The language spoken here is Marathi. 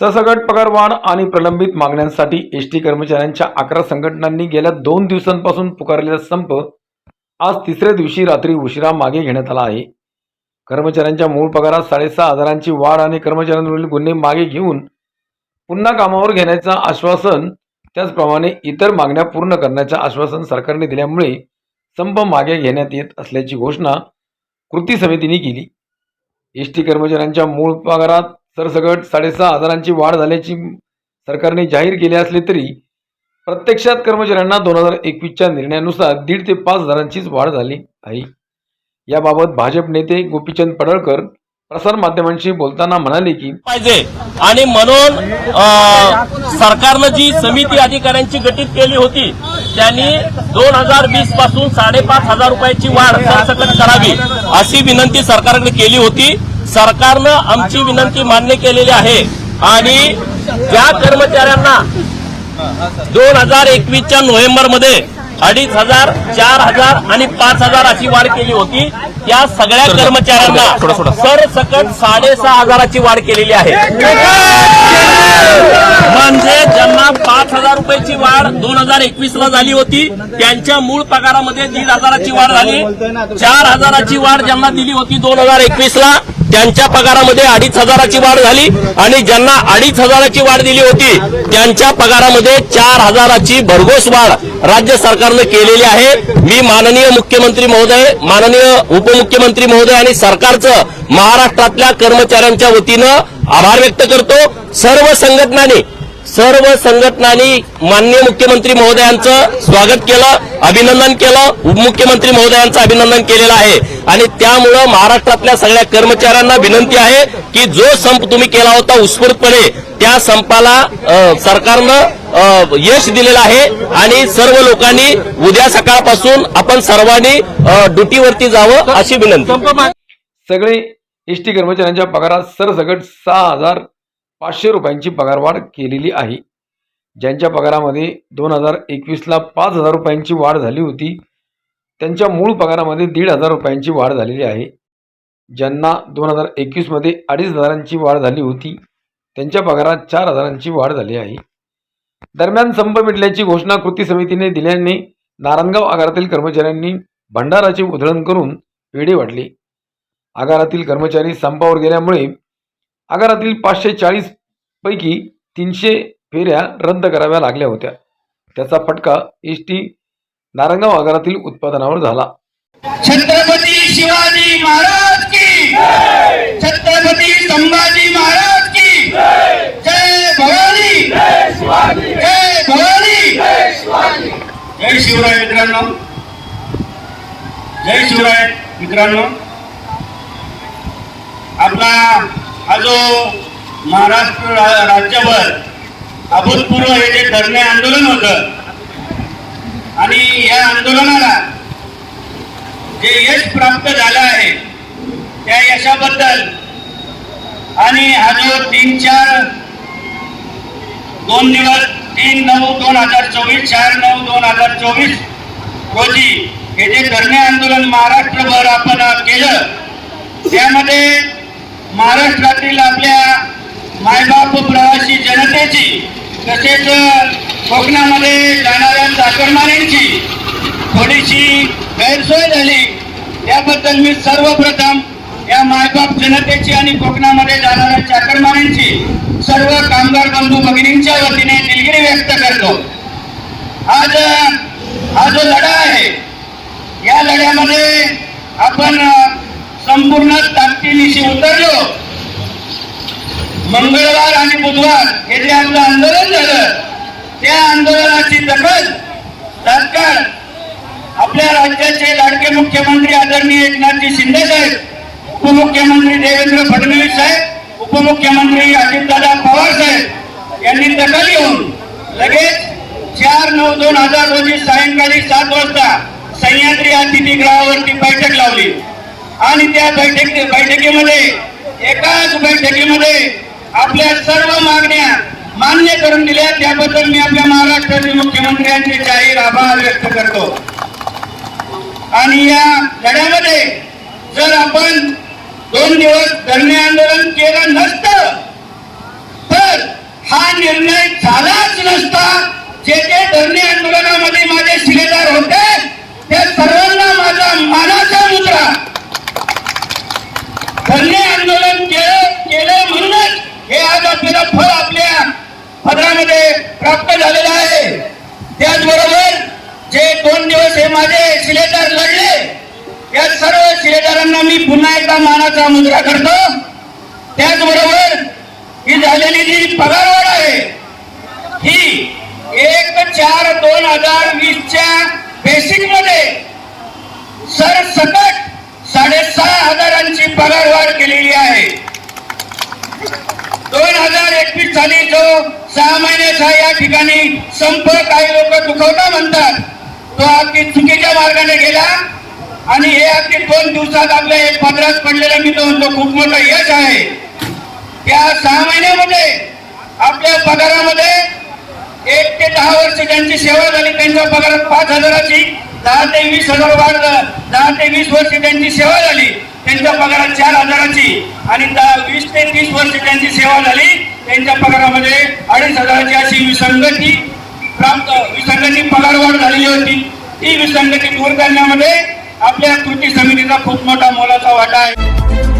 ससगट पगारवाढ आणि प्रलंबित मागण्यांसाठी एस टी कर्मचाऱ्यांच्या अकरा संघटनांनी गेल्या दोन दिवसांपासून पुकारलेला संप आज तिसऱ्या दिवशी रात्री उशिरा मागे घेण्यात आला आहे. कर्मचाऱ्यांच्या मूळ पगारात साडेसहा हजारांची वाढ आणि कर्मचाऱ्यांवरील गुन्हे मागे घेऊन पुन्हा कामावर घेण्याचं आश्वासन त्याचप्रमाणे इतर मागण्या पूर्ण करण्याचं आश्वासन सरकारने दिल्यामुळे संप मागे घेण्यात येत असल्याची घोषणा कृती समितीने केली. एस टी कर्मचाऱ्यांच्या मूळ पगारात सरसकट साडेसहा हजारांची वाढ झाल्याची सरकारने जाहीर केले असले तरी प्रत्यक्षात कर्मचाऱ्यांना दोन हजार एकवीसच्या निर्णयानुसार दीड ते पाच हजारांचीच वाढ झाली आहे. याबाबत भाजप नेते गोपीचंद पडळकर प्रसारमाध्यमांशी बोलताना म्हणाले की पाहिजे. आणि म्हणून सरकारनं जी समिती अधिकाऱ्यांची गठीत केली होती त्यांनी दोन हजार वीसपासून साडेपाच हजार रुपयाची वाढ सरसकट करावी अशी विनंती सरकारकडे केली होती. सरकारनं आमची विनंती मान्य केलेली आहे. आणि ज्या कर्मचाऱ्यांना दोन हजार एकवीसच्या नोव्हेंबरमध्ये अडीच हजार चार हजार आणि पाच हजार अशी वाढ केली होती त्या सगळ्या कर्मचाऱ्यांना सरसकट साडेसहा हजाराची वाढ केलेली आहे. म्हणजे ज्यांना पाच हजार रुपयाची वाढ दोन हजार एकवीस ला झाली होती त्यांच्या मूळ पगारामध्ये दीड हजाराची वाढ झाली. चार हजाराची वाढ ज्यांना दिली होती दोन हजार एकवीस ला त्यांच्या पगारामध्ये अडीच हजाराची वाढ झाली आणि ज्यांना अडीच हजाराची वाढ दिली होती त्यांच्या पगारामध्ये चार हजाराची भरघोस वाढ राज्य सरकारनं केलेली आहे. मी माननीय मुख्यमंत्री महोदय माननीय उपमुख्यमंत्री महोदय आणि सरकारचं महाराष्ट्रातल्या कर्मचाऱ्यांच्या वतीनं आभार व्यक्त करतो. सर्व संघटनांनी सर्व संघटनांनी माननीय मुख्यमंत्री महोदयांचं स्वागत केलं अभिनंदन केलं उपमुख्यमंत्री महोदयांचं अभिनंदन केलेलं आहे. आणि त्यामुळं महाराष्ट्रातल्या सगळ्या कर्मचाऱ्यांना विनंती आहे की जो संप तुम्ही केला होता उत्स्फूर्तपणे त्या संपाला सरकारनं यश दिलेलं आहे. आणि सर्व लोकांनी उद्या सकाळपासून आपण सर्वांनी ड्युटीवरती जावं अशी विनंती. सगळे एस टी कर्मचाऱ्यांच्या पगारात सरसकट सहा हजार पाचशे रुपयांची पगारवाढ केलेली आहे. ज्यांच्या पगारामध्ये दोन हजार एकवीसला पाच हजार रुपयांची वाढ झाली होती त्यांच्या मूळ पगारामध्ये दीड हजार रुपयांची वाढ झालेली आहे. ज्यांना दोन हजार एकवीसमध्ये अडीच हजारांची वाढ झाली होती त्यांच्या पगारात चार हजारांची वाढ झाली आहे. दरम्यान संप मिटल्याची घोषणा कृती समितीने दिल्याने नारायणगाव आगारातील कर्मचाऱ्यांनी भंडाराचे उधळण करून वेडे वाटले. आगारातील कर्मचारी संपावर गेल्यामुळे आगारातील पाचशे चाळीस पैकी तीनशे फेऱ्या रद्द कराव्या लागल्या होत्या. त्याचा फटका एस टी नारायणगाव आगारातील उत्पादनावर झाला. छत्रपती शिवाजी महाराज की छत्रपती संभाजी महाराज की जय भवानी! जय भवानी! जय शिवराय मित्रांनो. जय शिवराय मित्रांनो. आपला हा जो महाराष्ट्र राज्यभर अभूतपूर्व हे जे धरणे आंदोलन होतं आणि या आंदोलनाला जे यश प्राप्त झालं आहे त्या यशाबद्दल आणि हा जो तीन चार दोन दिवस तीन नऊ दोन हजार चोवीस चार नऊ दोन हजार चोवीस रोजी हे जे धरणे आंदोलन महाराष्ट्रभर आपण केलं त्यामध्ये महाराष्ट्रातील आपल्या मायबाप प्रवासी जनतेची तसेच कोकणामध्ये जाणाऱ्या चाकरमान्यांची थोडीशी गैरसोय झाली. त्याबद्दल मी सर्वप्रथम या मायबाप जनतेची आणि कोकणामध्ये जाणाऱ्या चाकरमान्यांची सर्व कामगार बंधू भगिनींच्या वतीने दिलगिरी व्यक्त करतो. आज हा जो लढा आहे या लढ्यामध्ये आपण संपूर्ण ताकदीने मंगळवार आणि बुधवार हे जे आंदोलन झालं त्या आंदोलनाची दखल तात्काळ आपल्या राज्याचे लाडके मुख्यमंत्री आदरणीय एकनाथजी शिंदे साहेब उपमुख्यमंत्री देवेंद्र फडणवीस साहेब उपमुख्यमंत्री अजितदादा पवार साहेब यांनी दखल घेऊन लगेच चार नऊ दोन हजार रोजी सायंकाळी सात वाजता सह्याद्री अतिथीगृहावरती बैठक लावली. आणि त्या बैठक बैठकीमध्ये एकाच बैठकीमध्ये आपल्या सर्व मागण्या मान्य करून दिल्या. त्याबद्दल मी आपल्या महाराष्ट्राचे मुख्यमंत्र्यांचे जाहीर आभार व्यक्त करतो. आणि या लढ्यामध्ये जर आपण दोन दिवस धरणे आंदोलन केलं नसत तर हा निर्णय झालाच नसता. जे जे धरणे आंदोलनामध्ये माझे शिलेदार होते ज्ञानाचा तिरक फळ आपल्या पदरामध्ये प्राप्त झालेला आहे. त्याचबरोबर जे दोन दिवस हे माझे शिलेदार लढले या सर्व शिलेदारांना मी पुन्हा एकदा मानाचा मुद्रा करतो. त्याचबरोबर ही झालेली जी पगारवाढ आहे ही एक चार दोन हजार वीसच्या बेसिकमध्ये सरसकट साडेसहा हजार एकवीस जो सहा महिन्याचा या ठिकाणी संप काही लोक दुखवता म्हणतात तो अगदी चुकीच्या मार्गाने गेला. आणि हे अगदी दोन दिवसात आपल्या एक पदरात पडलेलं मी तो म्हणतो खूप मोठं यश आहे. या सहा महिन्यामध्ये आपल्या पगारामध्ये एक ते दहा वर्ष ज्यांची सेवा झाली त्यांच्या पगारात पाच हजाराची दहा ते वीस हजार वाढ दहा ते वीस वर्ष त्यांची सेवा झाली त्यांच्या पगारात चार हजाराची. आणि दहा वीस ते तीस वर्ष त्यांची सेवा झाली त्यांच्या पगारामध्ये अडीच हजाराची अशी विसंगती प्राप्त विसंगती पगारवाढ झालेली होती. ती विसंगती दूर करण्यामध्ये आपल्या कृती समितीचा खूप मोठा मोलाचा वाटा आहे.